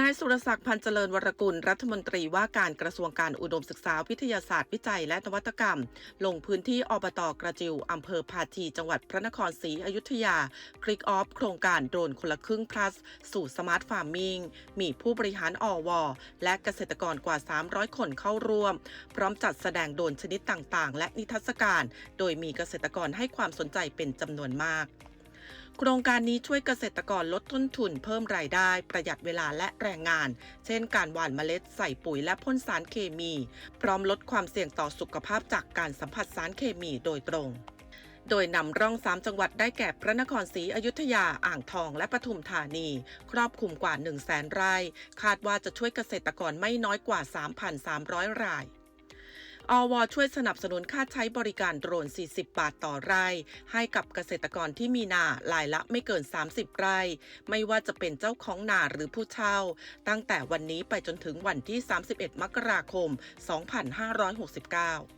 นายสุรศักดิ์พันเจริญวรกุลรัฐมนตรีว่าการกระทรวงการอุดมศึกษาวิทยาศาสตร์วิจัยและนวัตกรรม ลงพื้นที่อบตกระจิวอำเภอพาชีจังหวัดพระนครศรีอยุธยา คลิกออฟโครงการโดรนคนละครึ่ง plus สู่สมาร์ทฟาร์มิงมีผู้บริหารอวและเกษตรกรกว่า 300 คนเข้าร่วม พร้อมจัดแสดงโดรนชนิดต่างๆ และนิทรรศการ โดยมีเกษตรกรให้ความสนใจเป็นจำนวนมาก โครงการนี้ช่วยเกษตรกรลดต้นทุนเพิ่มรายได้ประหยัดเวลาและแรงงาน เช่นการหว่านเมล็ดใส่ปุ๋ยและพ่นสารเคมี พร้อมลดความเสี่ยงต่อสุขภาพจากการสัมผัสสารเคมีโดยตรงโดยนำร่องสามจังหวัดได้แก่พระนครศรีอยุธยาอ่างทองและปทุมธานี ครอบคลุมกว่า 1 0 0 0 0แสนไร่ คาดว่าจะช่วยเกษตรกรไม่น้อยกว่า 3,300 ราย อวช่วยสนับสนุนค่าใช้บริการโดรน 40 บาทต่อไร่ ให้กับเกษตรกรที่มีนารายละไม่เกิน 30 ไร่ ไม่ว่าจะเป็นเจ้าของนาหรือผู้เช่า ตั้งแต่วันนี้ไปจนถึงวันที่ 31 มกราคม 2569